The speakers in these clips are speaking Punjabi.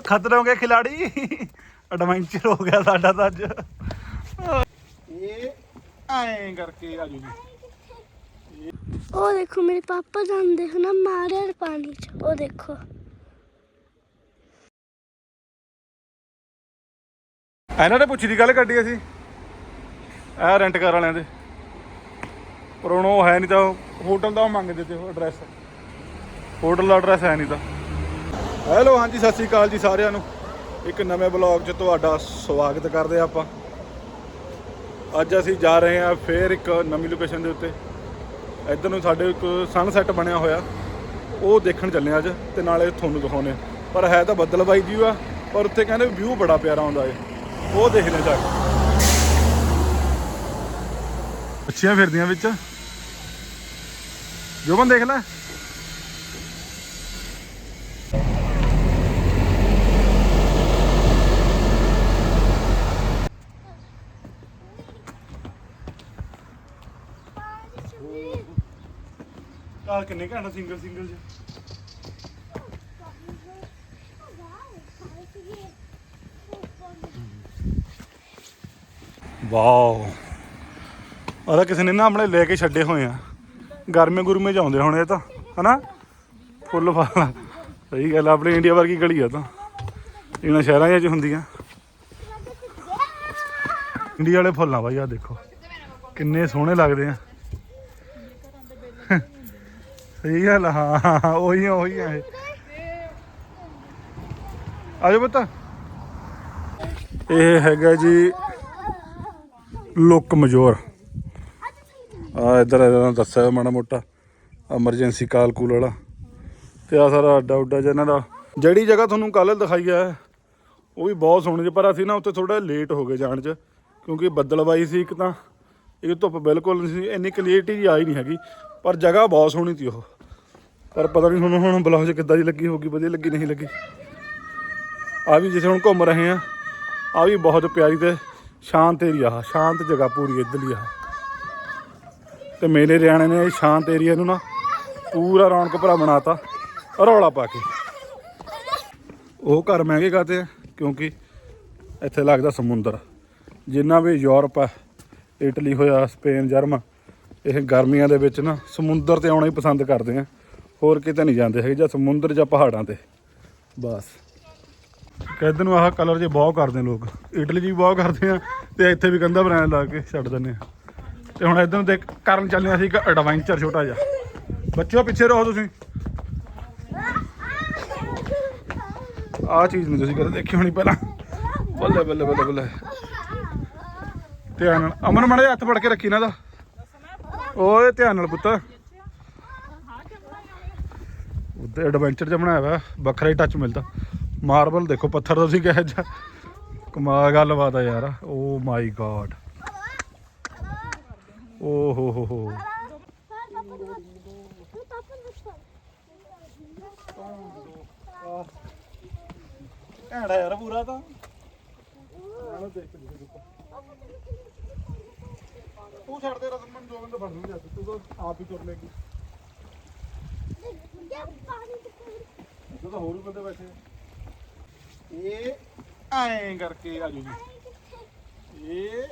ਖਤਰੇ ਹੋ ਗਏ ਖਿਲਾੜੀ ਐਡਵੈਂਚਰ ਹੋ ਗਿਆ ਸਾਡਾ ਤਾਂ ਅੱਜ। ਇਹ ਐਂ ਕਰਕੇ ਆਜੋ ਜੀ ਉਹ ਦੇਖੋ ਮੇਰੇ ਪਾਪਾ ਜਾਂਦੇ ਹਨ ਮਾਰੇ ਪਾਣੀ ਚ। ਉਹ ਦੇਖੋ। ਇਹਨਾਂ ਨੇ ਪੁੱਛੀ ਦੀ ਗੱਲ ਕੱਢੀ ਅਸੀਂ। ਇਹ ਰੈਂਟ ਕਾਰ ਵਾਲਿਆਂ ਦੇ। ਪਰ ਹੁਣ ਉਹ ਹੈ ਨਹੀਂ ਤਾਂ ਹੋਟਲ ਦਾ ਮੰਗਦੇ ਤੇ ਉਹ ਐਡਰੈਸ ਹੋਟਲ ਦਾ ਐਡਰੈਸ ਹੈ ਨਹੀਂ ਤਾਂ। ਹੈਲੋ, ਹਾਂਜੀ, ਸਤਿ ਸ਼੍ਰੀ ਅਕਾਲ ਜੀ ਸਾਰਿਆਂ ਨੂੰ। ਇੱਕ ਨਵੇਂ ਬਲੌਗ 'ਚ ਤੁਹਾਡਾ ਸਵਾਗਤ ਕਰਦੇ ਹਾਂ ਆਪਾਂ। ਅੱਜ ਅਸੀਂ ਜਾ ਰਹੇ ਹਾਂ ਫੇਰ ਇੱਕ ਨਵੀਂ ਲੋਕੇਸ਼ਨ ਦੇ ਉੱਤੇ। ਇੱਧਰ ਨੂੰ ਸਾਡੇ ਇੱਕ ਸਨਸੈਟ ਬਣਿਆ ਹੋਇਆ। ਉਹ ਦੇਖਣ ਚੱਲੇ ਹਾਂ ਅੱਜ ਤੇ ਨਾਲੇ ਤੁਹਾਨੂੰ ਦਿਖਾਉਣੇ ਆ। ਪਰ ਹੈ ਤਾਂ ਬੱਦਲਬਾਈ ਜੀ ਆ ਪਰ ਉੱਥੇ ਕਹਿੰਦੇ ਵਿਊ ਬੜਾ ਪਿਆਰਾ ਆਉਂਦਾ ਏ ਉਹ ਦੇਖ ਦੇਖਣੇ ਜਾ ਕੇ। ਅੱਛੀਆਂ ਫਿਰਦੀਆਂ ਵਿੱਚ। ਜੋਬਨ ਦੇਖ ਲੈ। ਆ ਕਿੰਨੇ ਘੰਟਾ ਸਿੰਗਲ ਸਿੰਗਲ ਚ ਵਾਓ। ਉਹਦਾ ਕਿਸੇ ਨੇ ਨਾ ਆਪਣੇ ਲੈ ਕੇ ਛੱਡੇ ਹੋਏ ਆ। ਗਰਮੇ ਗੁਰਮੇ ਚ ਆਉਂਦੇ ਹੋਣੇ ਇਹ ਤਾਂ ਹਨਾ? ਫੁੱਲ ਫਲ ਸਹੀ ਗੱਲ ਆ, ਆਪਣੀ ਇੰਡੀਆ ਵਰਗੀ ਗਲੀ ਆ ਤਾਂ। ਇਹਨਾਂ ਸ਼ਹਿਰਾਂ 'ਚ ਹੁੰਦੀਆਂ। ਇੰਡੀਆ ਵਾਲੇ ਫੁੱਲਾਂ ਆ ਬਾਈ ਆ ਦੇਖੋ। ਕਿੰਨੇ ਸੋਹਣੇ ਲੱਗਦੇ ਆ। ਸਹੀ ਗੱਲ ਆ, ਹਾਂ ਹਾਂ, ਹਾਂ ਉਹੀ ਆ ਉਹੀ ਆ ਇਹ। ਆਜੋ ਪੁੱਤ। ਇਹ ਹੈਗਾ ਜੀ ਲੁੱਕ ਮਜੋਰ। ਆ ਇਧਰ ਇਹਨਾਂ ਦੱਸਿਆ ਮਾੜਾ ਮੋਟਾ ਐਮਰਜੈਂਸੀ ਕਾਲ ਕੂਲ ਵਾਲਾ। ਤੇ ਆ ਸਾਰਾ ਅੱਡਾ ਉੱਡਾ ਜਿਹਾ ਇਹਨਾਂ ਦਾ। ਜਿਹੜੀ ਜਗ੍ਹਾ ਤੁਹਾਨੂੰ ਕੱਲ ਦਿਖਾਈ ਹੈ ਉਹ ਵੀ ਬਹੁਤ ਸੋਹਣੀ ਸੀ ਪਰ ਅਸੀਂ ਨਾ ਉੱਥੇ ਥੋੜਾ ਲੇਟ ਹੋ ਗਏ ਜਾਣ 'ਚ ਕਿਉਂਕਿ ਬੱਦਲਵਾਈ ਸੀ ਇੱਕ ਤਾਂ। ਇਹ ਧੁੱਪ ਬਿਲਕੁਲ ਨਹੀਂ ਸੀ ਇੰਨੀ ਕਲੀਅਰਟੀ ਜੀ ਆਈ ਨਹੀਂ ਹੈਗੀ ਪਰ ਜਗ੍ਹਾ ਬਹੁਤ ਸੋਹਣੀ ਸੀ ਉਹ। ਪਰ ਪਤਾ ਨਹੀਂ ਹੁਣ ਹੁਣ ਬਲੌਗ ਕਿੱਦਾਂ ਦੀ ਲੱਗੀ ਹੋਗੀ ਵਧੀਆ ਲੱਗੀ, ਨਹੀਂ ਲੱਗੀ। ਆ ਵੀ ਜਿੱਥੇ ਹੁਣ ਘੁੰਮ ਰਹੇ ਆ ਆ ਵੀ ਬਹੁਤ ਪਿਆਰੀ ਤੇ ਸ਼ਾਂਤ ਏਰੀਆ ਆ, ਸ਼ਾਂਤ ਜਗ੍ਹਾ ਪੂਰੀ ਇੱਧਰਲੀ ਆ। ਤੇ ਮੇਰੇ ਰਿਆਣੇ ਨੇ ਸ਼ਾਂਤ ਏਰੀਆ ਨੂੰ ਨਾ ਪੂਰਾ ਰੌਣਕ ਭਰਾ ਬਣਾਤਾ ਰੌਲਾ ਪਾ ਕੇ। ਉਹ ਘਰ ਮਹਿੰਗੇ ਕਾਤੇ ਆ, ਕਿਉਂਕਿ ਇੱਥੇ ਲੱਗਦਾ ਸਮੁੰਦਰ। ਜਿੰਨਾ ਵੀ ਯੂਰਪ ਆ, ਇਟਲੀ ਹੋਇਆ, ਸਪੇਨ, ਜਰਮਨ, ਇਹ ਗਰਮੀਆਂ ਦੇ ਵਿੱਚ ਨਾ ਸਮੁੰਦਰ ਤੇ ਆਉਣਾ ਹੀ ਪਸੰਦ ਕਰਦੇ ਆ। ਹੋਰ ਕਿਤੇ ਨਹੀਂ ਜਾਂਦੇ ਹੈਗੇ ਜਾਂ ਸਮੁੰਦਰ ਜਾਂ ਪਹਾੜਾਂ ਤੇ। ਬਸ। ਕਹਿੰਦੇ ਨੂੰ ਆਹ ਕਲਰ ਜੇ ਬਹੁਤ ਕਰਦੇ ਲੋਕ। ਇਟਲੀ ਵੀ ਬਹੁਤ ਕਰਦੇ ਆ ਤੇ ਇੱਥੇ ਵੀ ਕੰਧਾ ਬਣਾ ਲਾ ਕੇ ਛੱਡ ਦਿੰਦੇ ਆ। ਤੇ ਹੁਣ ਇਧਰ ਦੇਖ ਕਰਨ ਚੱਲੇ ਆ ਅਸੀਂ ਇੱਕ ਐਡਵੈਂਚਰ ਛੋਟਾ ਜਿਹਾ। ਬੱਚਿਓ ਪਿੱਛੇ ਰਹੋ ਤੁਸੀਂ। ਆਹ ਚੀਜ਼ ਨਹੀਂ ਤੁਸੀਂ ਕਦੇ ਦੇਖੀ ਹੋਣੀ ਪਹਿਲਾਂ। ਬੱਲੇ ਬੱਲੇ ਬੱਲੇ ਬੱਲੇ। ਧਿਆਨ ਨਾਲ। ਅਮਨ ਮਾੜੇ ਹੱਥ ਫੜ ਕੇ ਰੱਖੀ ਨਾ ਦਾ ਓਏ ਧਿਆਨ ਨਾਲ ਪੁੱਤ। ਉੱਤੇ ਐਡਵੈਂਚਰ ਜਿਹਾ ਬਣਾਇਆ ਵਾ, ਵੱਖਰਾ ਹੀ ਟੱਚ ਮਿਲਦਾ। ਮਾਰਬਲ ਦੇਖੋ, ਪੱਥਰ ਤੁਸੀਂ ਕਿਹਾ ਜਾ ਕਮਾਲ ਗੱਲਬਾਤ ਆ ਯਾਰ। ਓ ਮਾਈ ਗॉड ਓ ਹੋ ਹੋ ਹੋ ਘੈਂਟਾ ਯਾਰ ਪੂਰਾ ਤਾਂ। ਤੂੰ ਛੱਡ ਦੇ ਰਸਮਨ ਜੋ ਬੰਦੇ ਫੜ ਲੂੰਗਾ ਤੂੰ ਤਾਂ ਆਪ ਹੀ ਤੁਰ ਲੈਗੀ ਇੱਥੇ ਤਾਂ ਹੋਰ ਵੀ ਬੰਦੇ ਬੈਠੇ ਆ। ਇਹ ਐਂ ਕਰਕੇ ਆ ਜੀ। ਇਹ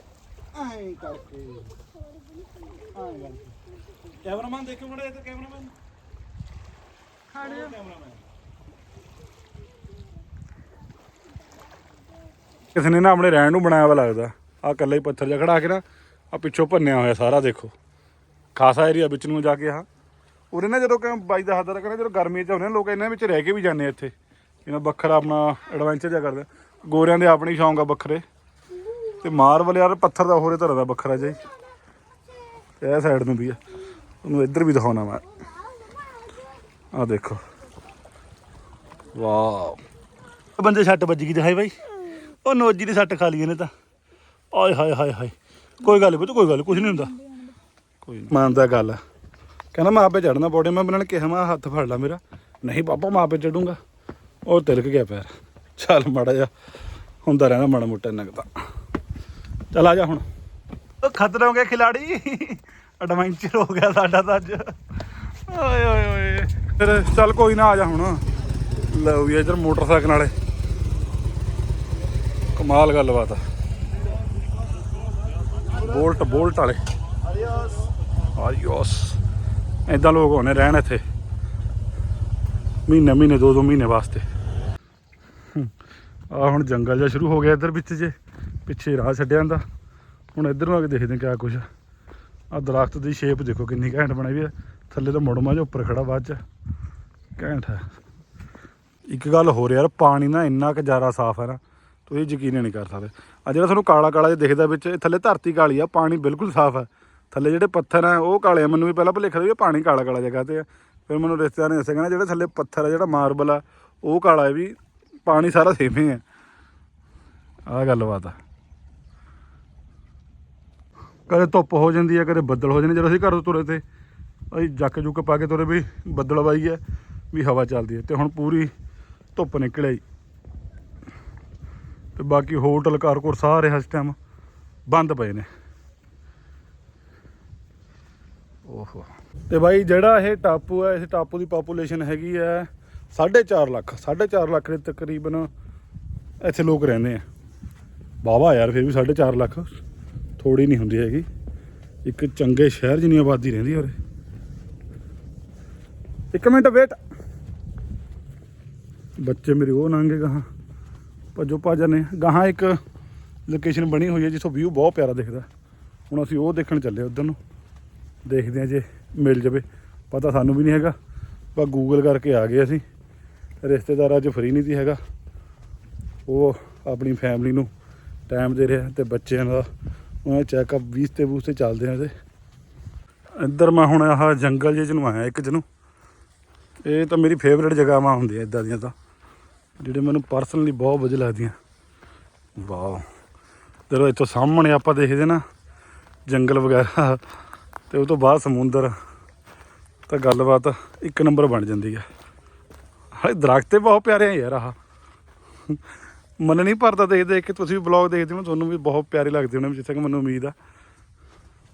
ਐਂ ਕਰਕੇ। ਐਂ ਕਰਕੇ ਕੈਮਰਾਮੈਨ ਦੇਖੋ ਮੜਾ ਇੱਧਰ ਕੈਮਰਾਮੈਨ। ਖੜ ਜਾ। ਕੈਮਰਾਮੈਨ। ਕਿਸੇ ਨੇ ਨਾ ਆਪਣੇ ਰਹਿਣ ਨੂੰ ਬਣਾਇਆ ਵਾ ਲੱਗਦਾ। ਆ ਇਕੱਲਾ ਹੀ ਪੱਥਰ ਜਿਹਾ ਖੜਾ ਕੇ ਨਾ ਆ ਪਿੱਛੋਂ ਭੰਨਿਆ ਹੋਇਆ ਸਾਰਾ ਦੇਖੋ। ਖਾਸਾ ਏਰੀਆ ਵਿੱਚ ਨੂੰ ਜਾ ਕੇ ਆ ਉਰੇ ਨਾ ਜਦੋਂ ਕਿ ਬਾਈ ਦਾ ਹੱਦਰ ਕਹਿੰਦੇ ਜਦੋਂ ਗਰਮੀ ਚ ਆਉਂਦੇ ਨੇ, ਲੋਕ ਇਹਨਾਂ ਵਿੱਚ ਰਹਿ ਕੇ ਵੀ ਜਾਂਦੇ ਆ ਇੱਥੇ। ਇਹਨਾਂ ਵੱਖਰਾ ਆਪਣਾ ਐਡਵੈਂਚਰ ਜਿਹਾ ਕਰਦੇ ਗੋਰਿਆਂ ਦੇ ਆਪਣੇ ਸ਼ੌਂਕ ਆ ਵੱਖਰੇ। ਤੇ ਮਾਰਵਲ ਯਾਰ ਪੱਥਰ ਦਾ ਹੋਰੇ ਤਰ੍ਹਾਂ ਦਾ ਵੱਖਰਾ ਜਿਹਾ ਇਹ ਸਾਈਡ ਨੂੰ ਵੀ ਆ। ਤੁਹਾਨੂੰ ਇੱਧਰ ਵੀ ਦਿਖਾਉਣਾ ਮੈਂ। ਆ ਦੇਖੋ। ਵਾਓ। ਬੰਦੇ ਛੱਟ ਵੱਜ ਗਈ ਦਿਖਾਈ ਬਾਈ। ਉਹ ਨੋਜੀ ਦੀ ਸੱਟ ਖਾ ਲਈ ਇਹਨੇ ਤਾਂ। ਆਏ ਹਾਏ ਹਾਏ ਹਾਏ। ਕੋਈ ਗੱਲ ਨਹੀਂ ਕੋਈ ਗੱਲ ਕੁਝ ਨਹੀਂ ਹੁੰਦਾ। ਕੋਈ ਨੀ। ਗੱਲ ਆ। ਕਹਿੰਦਾ ਮੈਂ ਆਪੇ ਚੜਨਾ ਪੌੜੇ ਮੈਂ ਬਣਾ ਕਿਹਾ ਮੈਂ ਹੱਥ ਫੜ ਲਾ ਮੇਰਾ। ਨਹੀਂ ਪਾਪਾ ਮੈਂ ਆਪੇ ਚੜੂੰਗਾ ਉਹ ਤਿਲਕ ਗਿਆ ਪੈਰ। ਚੱਲ ਮਾੜਾ ਜਾ ਹੁੰਦਾ ਰਹਿੰਦਾ ਮਾੜਾ ਮੋਟਾ ਤਾਂ ਚੱਲ ਆ ਜਾ ਹੁਣ। ਉਹ ਖਤਰੇ ਹੋ ਗਏ ਖਿਲਾੜੀ। ਐਡਵੈਂਚਰ ਹੋ ਗਿਆ ਸਾਡਾ ਤਾਂ ਅੱਜ। ਓਏ ਓਏ ਓਏ। ਫਿਰ ਚੱਲ ਕੋਈ ਨਾ ਆ ਜਾ ਹੁਣ। ਲਓ ਵੀ ਇਧਰ ਮੋਟਰਸਾਈਕਲ ਵਾਲੇ। ਕਮਾਲ ਗੱਲਬਾਤ ਆ। ਬੋਲਟ ਬੋਲਟ ਵਾਲੇ। ਆਡੀਓਸ ਐਦਾਂ ਲੋਕ ਹੋਣੇ ਰਹਿਣ ਇੱਥੇ। ਮਹੀਨੇ ਮਹੀਨੇ, ਦੋ ਦੋ ਮਹੀਨੇ ਵਾਸਤੇ। ਆ ਹੁਣ ਜੰਗਲ ਜਿਹਾ ਸ਼ੁਰੂ ਹੋ ਗਿਆ ਇੱਧਰ ਵਿੱਚ ਜੇ, ਪਿੱਛੇ ਰਾਹ ਛੱਡਿਆ ਜਾਂਦਾ ਹੁਣ ਇੱਧਰ ਨੂੰ ਆ ਕੇ ਦੇਖਦੇ ਕਿਆ ਕੁਛ ਆ। ਦਰਖਤ ਦੀ ਸ਼ੇਪ ਦੇਖੋ ਕਿੰਨੀ ਘੈਂਟ ਬਣਾਈ ਵੀ ਹੈ ਥੱਲੇ ਤਾਂ ਮੁੜਮਾ ਜਿਹਾ ਉੱਪਰ ਖੜਾ ਬਾਅਦ ਚ। ਘੈਂਟ ਹੈ ਇੱਕ ਗੱਲ ਹੋਰ ਯਾਰ, ਪਾਣੀ ਨਾ ਇੰਨਾ ਕੁ ਜ਼ਿਆਦਾ ਸਾਫ਼ ਹੈ ਨਾ, ਤੁਸੀਂ ਯਕੀਨ ਹੀ ਨਹੀਂ ਕਰ ਸਕਦੇ। ਆ ਜਿਹੜਾ ਤੁਹਾਨੂੰ ਕਾਲਾ ਕਾਲਾ ਜਿਹਾ ਦਿਖਦਾ ਵਿੱਚ, ਇਹ ਥੱਲੇ ਧਰਤੀ ਕਾਲੀ ਆ, ਪਾਣੀ ਬਿਲਕੁਲ ਸਾਫ਼ ਹੈ ਥੱਲੇ ਜਿਹੜੇ ਪੱਥਰ ਆ, ਉਹ ਕਾਲੇ ਆ। ਮੈਨੂੰ ਵੀ ਪਹਿਲਾਂ ਭੁਲੇਖਾ ਸੀ ਵੀ ਪਾਣੀ ਕਾਲਾ ਕਾਲਾ ਜਗ੍ਹਾ ਤੇ ਆ। ਫਿਰ ਮੈਨੂੰ ਰਿਸ਼ਤੇਦਾਰ ਨੇ ਦੱਸਿਆ, ਕਹਿੰਦਾ ਜਿਹੜਾ ਥੱਲੇ ਪੱਥਰ ਆ, ਜਿਹੜਾ ਮਾਰਬਲ ਆ, ਉਹ ਕਾਲਾ ਹੈ ਵੀ ਪਾਣੀ ਸਾਰਾ ਸੇਮ ਹੀ ਹੈ ਆਹ ਗੱਲਬਾਤ ਆ। ਕਦੇ ਧੁੱਪ ਹੋ ਜਾਂਦੀ ਹੈ ਕਦੇ ਬੱਦਲ ਹੋ ਜਾਂਦੇ ਜਦੋਂ ਅਸੀਂ ਘਰੋਂ ਤੁਰੇ ਤੇ, ਅਸੀਂ ਜੱਕ ਜੁੱਕ ਪਾ ਕੇ ਤੁਰੇ ਵੀ ਬੱਦਲ ਵਾਈ ਹੈ ਵੀ ਹਵਾ ਚੱਲਦੀ ਹੈ ਤੇ ਹੁਣ ਪੂਰੀ ਧੁੱਪ ਨਿਕਲ ਆਈ ਤੇ ਬਾਕੀ ਹੋਟਲ ਕਾਰਕੋਰ ਸਾਰੇ ਇਸ ਟਾਈਮ ਬੰਦ ਪਏ ਨੇ। ਓਹੋ। ਤੇ ਬਾਈ ਜਿਹੜਾ ਇਹ ਟਾਪੂ ਹੈ, ਇਸ ਟਾਪੂ ਦੀ ਪਾਪੂਲੇਸ਼ਨ ਹੈਗੀ ਹੈ 4.5 ਲੱਖ 4.5 ਲੱਖ ਦੇ ਤਕਰੀਬਨ ਇੱਥੇ ਲੋਕ ਰਹਿੰਦੇ ਆ। ਵਾਹਵਾ ਯਾਰ, ਫਿਰ ਵੀ 4.5 ਲੱਖ ਥੋੜੀ ਨਹੀਂ ਹੁੰਦੀ ਹੈਗੀ। ਇੱਕ ਚੰਗੇ ਸ਼ਹਿਰ ਜਿੰਨੀ ਆਬਾਦੀ ਰਹਿੰਦੀ ਉਰੇ। ਇੱਕ ਮਿੰਟ ਵੇਟ। ਬੱਚੇ ਮੇਰੇ ਉਹ ਨੰਗੇ ਗਾਹਾਂ, ਭੱਜੋ ਭੱਜ ਨੇ ਗਾਹਾਂ ਇੱਕ ਲੋਕੇਸ਼ਨ ਬਣੀ ਹੋਈ ਹੈ, ਜਿੱਥੋਂ ਵਿਊ ਬਹੁਤ ਪਿਆਰਾ ਦਿਖਦਾ। ਹੁਣ ਅਸੀਂ ਉਹ ਦੇਖਣ ਚੱਲੇ ਉਧਰ ਨੂੰ। ਦੇਖਦੇ ਹਾਂ ਜੇ ਮਿਲ ਜਾਵੇ। ਪਤਾ ਸਾਨੂੰ ਵੀ ਨਹੀਂ ਹੈਗਾ। ਪਰ ਗੂਗਲ ਕਰਕੇ ਆ ਗਏ ਅਸੀਂ। ਰਿਸ਼ਤੇਦਾਰਾਂ 'ਚ ਫਰੀ ਨਹੀਂ ਸੀ ਹੈਗਾ। ਉਹ ਆਪਣੀ ਫੈਮਿਲੀ ਨੂੰ ਟਾਈਮ ਦੇ ਰਿਹਾ ਤੇ ਬੱਚਿਆਂ ਦਾ। ਉਹਨਾਂ ਚੈੱਕਅਪ 20 ਤੇ 20 ਤੇ ਚੱਲਦੇ ਆ ਤੇ ਇੱਧਰ ਮੈਂ ਹੁਣ ਆਹ ਜੰਗਲ ਜਿਹੇ 'ਚ ਨੂੰ ਆਇਆ ਇੱਕ ਜਿਹਨੂੰ। ਇਹ ਤਾਂ ਮੇਰੀ ਫੇਵਰੇਟ ਜਗ੍ਹਾਵਾਂ ਹੁੰਦੀਆਂ ਇਦਾਂ ਦੀਆਂ ਤਾਂ। ਜਿਹੜੇ ਮੈਨੂੰ ਪਰਸਨਲੀ ਬਹੁਤ ਵਧੀਆ ਲੱਗਦੀਆਂ। ਵਾਓ। ਜਦੋਂ ਇੱਥੋਂ ਸਾਹਮਣੇ ਆਪਾਂ ਦੇਖਦੇ ਨਾ। ਜੰਗਲ ਵਗੈਰਾ। ਤੇ ਉਹ ਤੋਂ ਬਾਅਦ ਸਮੁੰਦਰ ਤਾਂ ਗੱਲਬਾਤ ਇੱਕ ਨੰਬਰ ਬਣ ਜਾਂਦੀ ਹੈ ਹਾਲੇ ਦਰਖਤ ਬਹੁਤ ਪਿਆਰੇ ਆ ਯਾਰ ਆਹ। ਮਨ ਨਹੀਂ ਭਰਦਾ ਦੇਖ ਦੇਖ ਕੇ, ਤੁਸੀਂ ਵੀ ਬਲੌਗ ਦੇਖਦੇ ਹੋ ਤੁਹਾਨੂੰ ਵੀ ਬਹੁਤ ਪਿਆਰੇ ਲੱਗਦੇ ਹੋਣੇ ਜਿੱਥੇ ਕਿ ਮੈਨੂੰ ਉਮੀਦ ਆ।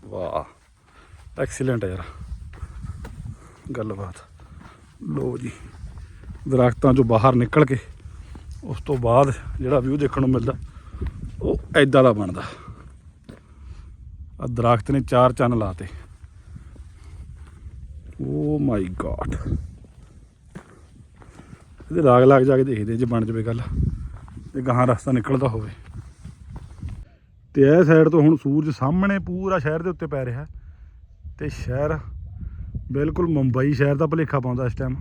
ਵਾਹ ਐਕਸੀਲੈਂਟ ਯਾਰ। ਗੱਲਬਾਤ। ਲੋ ਜੀ, ਦਰਖਤਾਂ ਚੋਂ ਬਾਹਰ ਨਿਕਲ ਕੇ, ਉਸ ਤੋਂ ਬਾਅਦ ਜਿਹੜਾ ਵਿਊ ਦੇਖਣ ਨੂੰ ਮਿਲਦਾ, ਉਹ ਐਦਾਂ ਦਾ ਬਣਦਾ। ਆ ਦਰਖਤ ਨੇ ਚਾਰ ਚੰਨ ਲਾਤੇ। ਓ ਮਾਈ ਗॉड ਇਹਦੇ ਲਾਗ ਲਾਗ ਜਾ ਕੇ ਦੇਖਦੇ ਜੇ ਬਣ ਜਵੇ ਗੱਲ ਤੇ ਗਾਹਾਂ ਰਸਤਾ ਨਿਕਲਦਾ ਹੋਵੇ। ਤੇ ਇਹ ਸਾਈਡ ਤੋਂ ਹੁਣ ਸੂਰਜ ਸਾਹਮਣੇ ਪੂਰਾ ਸ਼ਹਿਰ ਦੇ ਉੱਤੇ ਪੈ ਰਿਹਾ। ਤੇ ਸ਼ਹਿਰ ਬਿਲਕੁਲ ਮੁੰਬਈ ਸ਼ਹਿਰ ਦਾ ਭਲੇਖਾ ਪਾਉਂਦਾ ਇਸ ਟਾਈਮ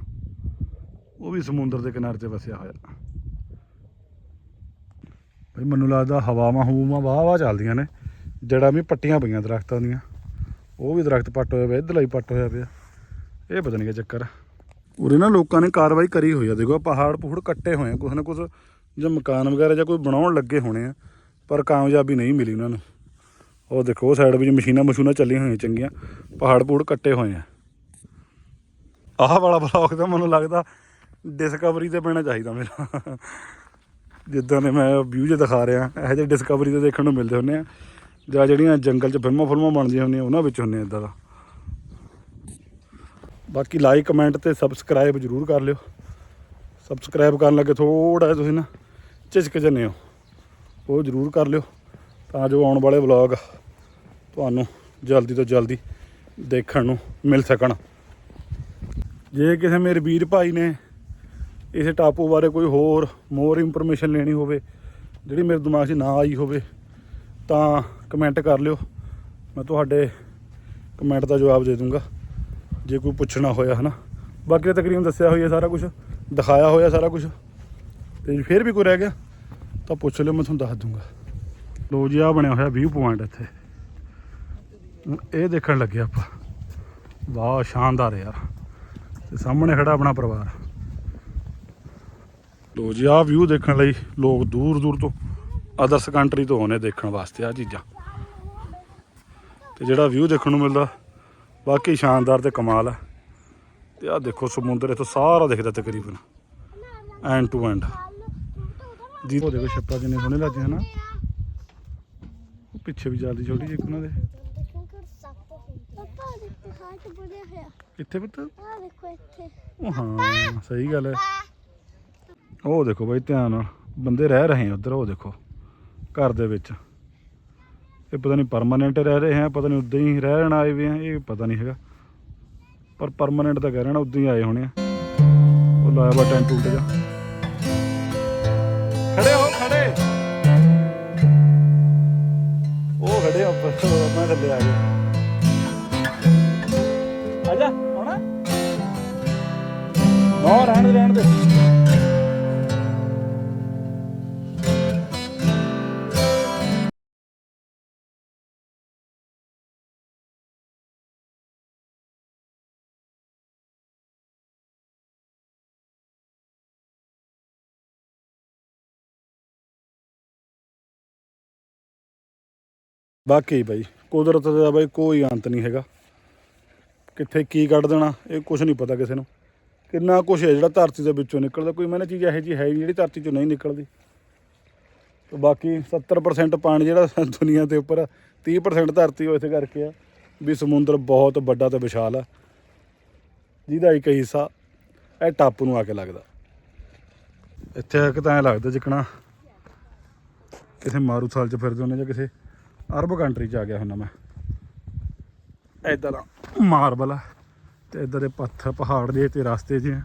ਉਹ ਵੀ ਸਮੁੰਦਰ ਦੇ ਕਿਨਾਰੇ ਤੇ ਵਸਿਆ ਹੋਇਆ। ਭਈ ਮੈਨੂੰ ਲੱਗਦਾ ਹਵਾਵਾਂ ਹੂਵਾਂ ਵਾਹ ਵਾਹ ਚੱਲਦੀਆਂ ਨੇ। ਜੜਾਂ ਵੀ ਪੱਟੀਆਂ ਪਈਆਂ ਦਰਖਤਾਂ ਦੀਆਂ, ਉਹ ਵੀ ਦਰਖਤ ਪੱਟ ਹੋਇਆ ਪਿਆ ਇੱਧਰਲਾ ਹੀ ਪੱਟ ਹੋਇਆ ਪਿਆ। ਇਹ ਪਤਾ ਨਹੀਂ ਕੀ ਚੱਕਰ ਆ। ਉਰੇ ਨਾ ਲੋਕਾਂ ਨੇ ਕਾਰਵਾਈ ਕਰੀ ਹੋਈ ਆ। ਦੇਖੋ, ਆਹ ਪਹਾੜ ਪਹੂੜ ਕੱਟੇ ਹੋਏ ਆ। ਕੁਛ ਨਾ ਕੁਛ ਜਾਂ ਮਕਾਨ ਵਗੈਰਾ ਜਾਂ ਕੋਈ ਬਣਾਉਣ ਲੱਗੇ ਹੋਣੇ ਆ, ਪਰ ਕਾਮਯਾਬੀ ਨਹੀਂ ਮਿਲੀ ਉਹਨਾਂ ਨੂੰ। ਉਹ ਦੇਖੋ, ਉਹ ਸਾਈਡ ਵਿੱਚ ਮਸ਼ੀਨਾਂ ਮਸ਼ੂਨਾਂ ਚੱਲੀਆਂ ਹੋਈਆਂ ਚੰਗੀਆਂ, ਪਹਾੜ ਪੂੜ ਕੱਟੇ ਹੋਏ ਆ। ਆਹ ਵਾਲਾ ਬਲੌਗ ਤਾਂ ਮੈਨੂੰ ਲੱਗਦਾ ਡਿਸਕਵਰੀ ਤੇ ਪੈਣਾ ਚਾਹੀਦਾ ਮੇਰਾ। ਜਿੱਦਾਂ ਦੇ ਮੈਂ ਵਿਊ ਜੇ ਦਿਖਾ ਰਿਹਾ, ਇਹੋ ਜਿਹੇ ਡਿਸਕਵਰੀ ਤੇ ਦੇਖਣ ਨੂੰ ਮਿਲਦੇ ਹੁੰਦੇ ਆ। ਜਾਂ ਜਿਹੜੀਆਂ ਜੰਗਲ 'ਚ ਫਿਲਮਾਂ ਫਿਲਮਾਂ ਬਣਦੀਆਂ ਹੁੰਦੀਆਂ, ਉਹਨਾਂ ਵਿੱਚ ਹੁੰਦੇ ਇਦਾਂ ਦਾ। ਬਾਕੀ ਲਾਈਕ ਕਮੈਂਟ ਤੇ ਸਬਸਕ੍ਰਾਈਬ ਜਰੂਰ ਕਰ ਲਿਓ। ਸਬਸਕ੍ਰਾਈਬ ਕਰਨ ਲੱਗੇ ਥੋੜਾ ਜਿਹਾ ਤੁਸੀਂ ਨਾ ਝਿਜਕ ਜੰਨੇ ਹੋ। ਉਹ ਜਰੂਰ ਕਰ ਲਿਓ। ਤਾਂ ਜੋ ਆਉਣ ਵਾਲੇ ਵਲੌਗ ਤੁਹਾਨੂੰ ਜਲਦੀ ਤੋਂ ਜਲਦੀ ਦੇਖਣ ਨੂੰ ਮਿਲ ਸਕਣ। ਜੇ ਕਿਸੇ ਮੇਰੇ ਵੀਰ ਭਾਈ ਨੇ ਇਸ ਟਾਪੂ ਬਾਰੇ ਕੋਈ ਹੋਰ ਮੋਰ ਇਨਫੋਰਮੇਸ਼ਨ ਲੈਣੀ ਹੋਵੇ, ਜਿਹੜੀ ਮੇਰੇ ਦਿਮਾਗ 'ਚ ਨਾ ਆਈ ਹੋਵੇ, ਤਾਂ ਕਮੈਂਟ ਕਰ ਲਿਓ। ਮੈਂ ਤੁਹਾਡੇ ਕਮੈਂਟ ਦਾ ਜਵਾਬ ਦੇ ਦੂੰਗਾ। ਜੇ ਕੋਈ ਪੁੱਛਣਾ ਹੋਇਆ ਹਨਾ। ਬਾਕੀ ਤਕਰੀਬਨ ਦੱਸਿਆ ਹੋਈ ਹੈ ਸਾਰਾ ਕੁਝ ਦਿਖਾਇਆ ਹੋਇਆ ਸਾਰਾ ਕੁਝ ਤੇ ਫਿਰ ਵੀ ਕੋਈ ਰਹਿ ਗਿਆ, ਤਾਂ ਪੁੱਛ ਲਿਓ, ਮੈਂ ਤੁਹਾਨੂੰ ਦੱਸ ਦੂੰਗਾ। ਲੋ ਜੀ ਆ ਬਣਿਆ ਹੋਇਆ ਵਿਊ ਪੁਆਇੰਟ ਇੱਥੇ। ਹੁਣ ਇਹ ਦੇਖਣ ਲੱਗੇ ਆਪਾਂ। ਵਾਹ, ਸ਼ਾਨਦਾਰ ਯਾਰ। ਤੇ ਸਾਹਮਣੇ ਖੜਾ ਆਪਣਾ ਪਰਿਵਾਰ। ਲੋ ਜੀ ਆ ਵਿਊ ਦੇਖਣ ਲਈ ਲੋਕ ਦੂਰ ਦੂਰ ਤੋਂ ਅਦਰਸ ਕੰਟਰੀ ਤੋਂ ਆਉਂਦੇ ਦੇਖਣ ਵਾਸਤੇ ਆ ਚੀਜ਼ਾਂ। ਤੇ ਜਿਹੜਾ ਵਿਊ ਦੇਖਣ ਨੂੰ ਮਿਲਦਾ ਬਾਕੀ ਸ਼ਾਨਦਾਰ ਤੇ ਕਮਾਲ ਹੈ ਤੇ ਆ ਦੇਖੋ ਸਮੁੰਦਰ, ਇੱਥੋਂ ਸਾਰਾ ਦਿਖਦਾ ਤਕਰੀਬਨ। ਐਂਡ ਟੂ ਐਂਡ ਜੀ, ਉਹ ਦੇਖੋ ਛੱਪਾ ਕਿੰਨੇ ਸੋਹਣੇ ਲੱਗਦੇ ਹਨ। ਉਹ ਪਿੱਛੇ ਵੀ ਚੱਲਦੀ ਛੋਟੀ ਜਿਹੀ ਉਹਨਾਂ ਦੇ। ਇੱਥੇ ਦੇਖੋ ਹਾਟ ਪੁੱਤ? ਆ ਦੇਖੋ ਇੱਥੇ ਉਹ ਹਾਂ, ਸਹੀ ਗੱਲ ਹੈ। ਉਹ ਦੇਖੋ ਬਾਈ, ਧਿਆਨ ਨਾਲ। ਬੰਦੇ ਰਹਿ ਰਹੇ ਆ ਉਧਰ, ਉਹ ਦੇਖੋ। ਘਰ ਦੇ ਵਿੱਚ। ਇਹ ਪਤਾ ਨਹੀਂ ਪਰਮਾਨੈਂਟ ਰਹਿ ਰਹੇ ਹੈ, ਪਤਾ ਨਹੀਂ ਉਦਾਂ ਹੀ ਰਹਿਣ ਆਏ ਵੀ ਆ ਇਹ ਪਤਾ ਨਹੀਂ ਹੈਗਾ। ਪਰ ਪਰਮਾਨੈਂਟ ਤਾਂ ਕਹਿ ਰਹੇ ਉਦਾਂ ਹੀ ਆਏ ਹੋਣੇ ਆ। ਉਹ ਲਾਇਆ ਵਾ ਟੈਂਟ ਟੁੱਟ ਜਾ। ਖੜੇ ਹੋ, ਖੜੇ। ਉਹ ਖੜੇ ਉੱਪਰ ਮੈਂ ਥੱਲੇ ਆ ਗਿਆ ਆ ਜਾ, ਆਉਣਾ। ਨਾ ਰਹਿਣ ਦੇ ਰਹਿਣ ਦੇ। ਬਾਕੀ ਬਾਈ ਕੁਦਰਤ ਦਾ ਬਾਈ ਕੋਈ ਅੰਤ ਨਹੀਂ ਹੈਗਾ। ਕਿੱਥੇ ਕੀ ਕੱਢ ਦੇਣਾ ਇਹ ਕੁਝ ਨਹੀਂ ਪਤਾ ਕਿਸੇ ਨੂੰ। ਕਿੰਨਾ ਕੁਝ ਹੈ ਜਿਹੜਾ ਧਰਤੀ ਦੇ ਵਿੱਚੋਂ ਨਿਕਲਦਾ ਕੋਈ ਮੈਨੇ ਚੀਜ਼ ਇਹੋ ਜੀ ਹੈ ਜਿਹੜੀ ਧਰਤੀ ਚੋਂ ਨਹੀਂ ਨਿਕਲਦੀ। ਤੇ ਬਾਕੀ 70% ਪਾਣੀ ਜਿਹੜਾ ਦੁਨੀਆ ਦੇ ਉੱਪਰ ਆ, 30% ਧਰਤੀ ਉਹ ਇਸੇ ਕਰਕੇ ਆ ਵੀ ਸਮੁੰਦਰ ਬਹੁਤ ਵੱਡਾ ਤੇ ਵਿਸ਼ਾਲ ਆ। ਜਿਹਦਾ ਇੱਕ ਹਿੱਸਾ ਇਹ ਟਾਪੂ ਨੂੰ ਆ ਕੇ ਲੱਗਦਾ। ਇੱਥੇ ਆ ਕੇ ਤਾਂ ਐਂ ਲੱਗਦਾ ਜਿਕਣਾ ਕਿਸੇ ਮਾਰੂ ਥਾਲ 'ਚ ਫਿਰਦੇ ਹੁੰਦੇ ਜਾਂ ਕਿਸੇ ਅਰਬ ਕੰਟਰੀ 'ਚ ਆ ਗਿਆ ਹੁੰਦਾ ਮੈਂ। ਇੱਧਰ ਆ। ਮਾਰਬਲ ਆ ਤੇ ਇੱਧਰ ਦੇ ਪੱਥਰ ਪਹਾੜ ਦੇ ਤੇ ਰਸਤੇ ਆ।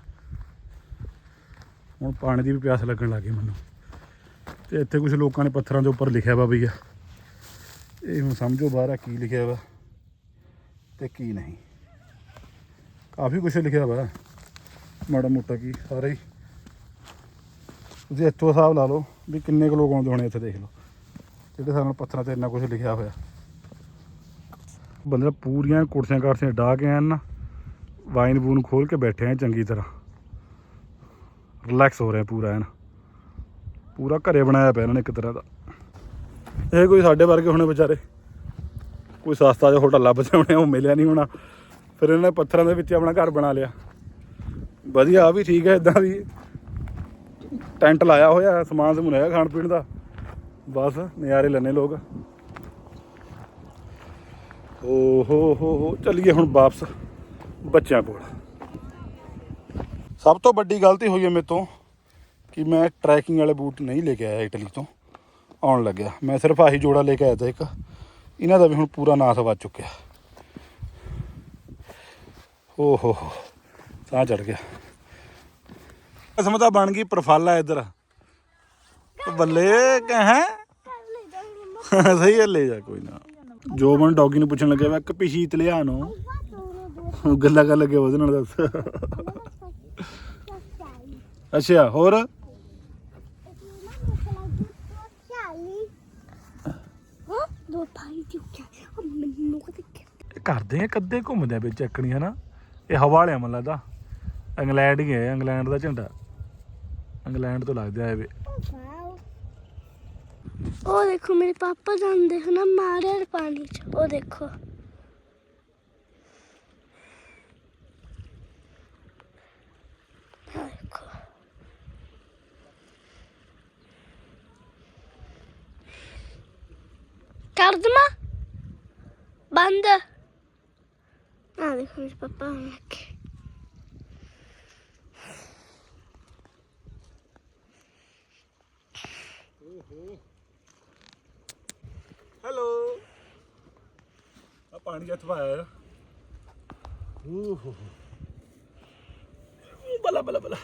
ਹੁਣ ਪਾਣੀ ਦੀ ਵੀ ਪਿਆਸ ਲੱਗਣ ਲੱਗੀ ਮੈਨੂੰ। ਤੇ ਇੱਥੇ ਕੁਝ ਲੋਕਾਂ ਨੇ ਪੱਥਰਾਂ ਦੇ ਉੱਪਰ ਲਿਖਿਆ ਵਾ ਬਈ ਆ। ਇਹ ਹੁਣ ਸਮਝੋ ਬਾਹਰ ਆ ਕੀ ਲਿਖਿਆ ਵਾ ਤੇ ਕੀ ਨਹੀਂ। ਕਾਫੀ ਕੁਝ ਲਿਖਿਆ ਵਾ ਮਾੜਾ ਮੋਟਾ ਕੀ ਸਾਰਾ ਤੁਸੀਂ ਇੱਥੋਂ ਹਿਸਾਬ ਲਾ ਲਓ ਵੀ ਕਿੰਨੇ ਕੁ ਲੋਕ ਆਉਂਦੇ ਹੋਣੇ ਇੱਥੇ ਦੇਖ ਲਓ। ਜਿਹੜੇ ਸਾਨੂੰ ਪੱਥਰਾਂ ਤੇ ਇੰਨਾ ਕੁਝ ਲਿਖਿਆ ਹੋਇਆ। ਬੰਦੇ ਪੂਰੀਆਂ ਕੁਰਸੀਆਂ ਕਾਰਸੀਆਂ ਢਾ ਕੇ ਆਣ ਨਾ, ਵਾਈਨ ਬੂਨ ਖੋਲ ਕੇ ਬੈਠੇ ਆ ਚੰਗੀ ਤਰ੍ਹਾਂ। ਰਿਲੈਕਸ ਹੋ ਰਿਹਾ ਪੂਰਾ ਐਨ। ਪੂਰਾ ਘਰੇ ਬਣਾਇਆ ਪਿਆ ਇਹਨਾਂ ਨੇ ਇੱਕ ਤਰ੍ਹਾਂ ਦਾ। ਇਹ ਕੋਈ ਸਾਡੇ ਵਰਗੇ ਹੋਣੇ ਵਿਚਾਰੇ। ਕੋਈ ਸਸਤਾ ਜਿਹਾ ਹੋਟਲ ਲੱਭ ਜਾਉਣੇ ਉਹ ਮਿਲਿਆ ਨਹੀਂ ਹੋਣਾ। ਫਿਰ ਇਹਨਾਂ ਨੇ ਪੱਥਰਾਂ ਦੇ ਵਿੱਚ ਆਪਣਾ ਘਰ ਬਣਾ ਲਿਆ। ਵਧੀਆ ਆ ਵੀ ਠੀਕ ਹੈ, ਇਦਾਂ ਵੀ ਟੈਂਟ ਲਾਇਆ ਹੋਇਆ, ਸਮਾਨ ਸਮੂਨ ਹੈਗਾ ਖਾਣ ਪੀਣ ਦਾ। ਬਸ, ਨਜ਼ਾਰੇ ਲੈਣੇ ਲੋਕ। ਓ ਹੋ ਹੋ ਹੋ ਚੱਲੀਏ ਹੁਣ ਵਾਪਸ ਬੱਚਿਆਂ ਕੋਲ। ਸਭ ਤੋਂ ਵੱਡੀ ਗਲਤੀ ਹੋਈ ਹੈ ਮੇਰੇ ਤੋਂ ਕਿ ਮੈਂ ਟਰੈਕਿੰਗ ਵਾਲੇ ਬੂਟ ਨਹੀਂ ਲੈ ਕੇ ਆਇਆ ਇਟਲੀ ਤੋਂ, ਆਉਣ ਲੱਗਿਆ। ਮੈਂ ਸਿਰਫ ਆਹੀ ਜੋੜਾ ਲੈ ਕੇ ਆਇਆ ਤਾ ਇੱਕ। ਇਹਨਾਂ ਦਾ ਵੀ ਹੁਣ ਪੂਰਾ ਨਾਸ ਵੱਜ ਚੁੱਕਿਆ। ਓ ਹੋ ਹੋ, ਸਾਹ ਚੜ ਗਿਆ। ਕਿਸਮ ਤਾਂ ਬਣ ਗਈ ਪ੍ਰਫਾਲਾ ਇੱਧਰ। ਬੱਲੇ ਕਹਾਂ। ਸਹੀ ਹੈ, ਲੈ ਜਾ, ਕੋਈ ਨਾ। ਜੋ ਮਨ ਡੌਗੀ ਨੂੰ ਪੁੱਛਣ ਲੱਗਿਆ, ਮੈਂ ਇੱਕ ਪੀਸ਼ੀਤ ਲਿਆ ਨੂੰ। ਗੱਲਾਂ ਕਰ ਲੱਗੇ ਉਹਦੇ ਨਾਲ ਦੱਸ। ਅੱਛਾ, ਹੋਰ? ਕਰਦੇ ਆ ਕੱਦੇ, ਘੁੰਮਦੇ ਆ ਵਿੱਚ ਚੱਕਣੀ ਹਨਾ? ਇਹ ਹਵਾ ਵਾਲਿਆ ਮਨ ਲੱਗਦਾ। ਇੰਗਲੈਂਡ ਹੀ ਹੈ, ਇੰਗਲੈਂਡ ਦਾ ਝੰਡਾ। ਇੰਗਲੈਂਡ ਤੋਂ ਲੱਗਦਾ ਇਹ ਉਹ ਦੇਖੋ ਮੇਰੇ ਪਾਪਾ ਜਾਂਦੇ ਹਨ ਨਾ ਮਾਰੇ ਪਾਣੀ ਚ ਉਹ ਦੇਖੋ ਆਹ ਦੇਖੋ ਕਰ ਦਮਾ ਬੰਦ ਆ ਦੇਖੋ ਮੇਰੇ ਪਾਪਾ ਆਉਣ ਲੱਗੇ ਹੈਲੋ ਆ ਪਾਣੀ ਜੱਥ ਪਾਇਆ ਓਹ ਬਲਾ ਬਲਾ ਬਲਾ।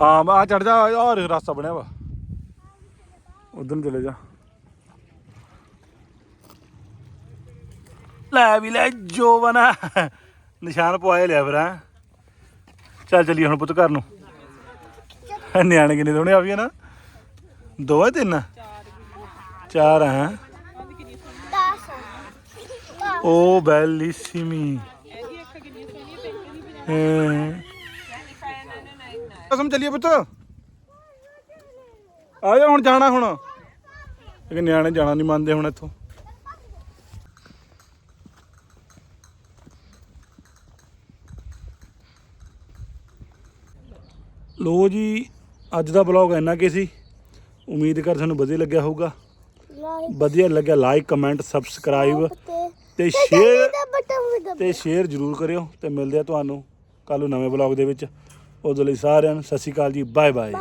ਹਾਂ ਆ ਚੜ ਜਾ ਔਰ ਰਸਤਾ ਬਣਿਆ ਵਾ। ਉਧਰ ਨੂੰ ਚਲੇ ਜਾ। ਲੈ ਵੀ ਲੈ, ਜੋ ਨਿਸ਼ਾਨ ਪਵਾਏ ਲਿਆ ਫਿਰ, ਹੈਂ। ਚੱਲ ਚਲੀਏ ਹੁਣ ਪੁੱਤ ਘਰ ਨੂੰ। ਨਿਆਣੇ ਕਿੰਨੇ ਸੋਹਣੇ ਆ ਵੀ ਨਾ। ਦੋ ਹੈ ਤਿੰਨ? ਚਾਰ ਹੈ। ਓ ਬੈਲੀਸੀਮੀ। ਕਸਮ ਚੱਲੀਏ ਪੁੱਤ। ਆ ਜਾ ਹੁਣ ਜਾਣਾ ਹੁਣ। ਇਹ ਨਿਆਣੇ ਜਾਣਾ ਨਹੀਂ ਮੰਨਦੇ ਹੁਣ ਇੱਥੋਂ। ਲੋ ਜੀ ਅੱਜ ਦਾ ਬਲੌਗ ਇੰਨਾ ਕੀ ਸੀ। ਉਮੀਦ ਕਰ ਤੁਹਾਨੂੰ ਵਧੀਆ ਲੱਗਿਆ ਹੋਊਗਾ। ਵਧੀਆ ਲੱਗਿਆ ਲਾਈਕ ਕਮੈਂਟ ਸਬਸਕ੍ਰਾਈਬ ਤੇ ਸ਼ੇਅਰ ਤੇ ਸ਼ੇਅਰ ਜ਼ਰੂਰ ਕਰਿਓ ਤੇ ਮਿਲਦੇ ਆ ਤੁਹਾਨੂੰ ਕੱਲ ਨੂੰ ਨਵੇਂ ਬਲੌਗ ਦੇ ਵਿੱਚ। ਉਦੋਂ ਲਈ ਸਾਰਿਆਂ ਨੂੰ ਸਤਿ ਸ਼੍ਰੀ ਅਕਾਲ ਜੀ ਬਾਏ ਬਾਏ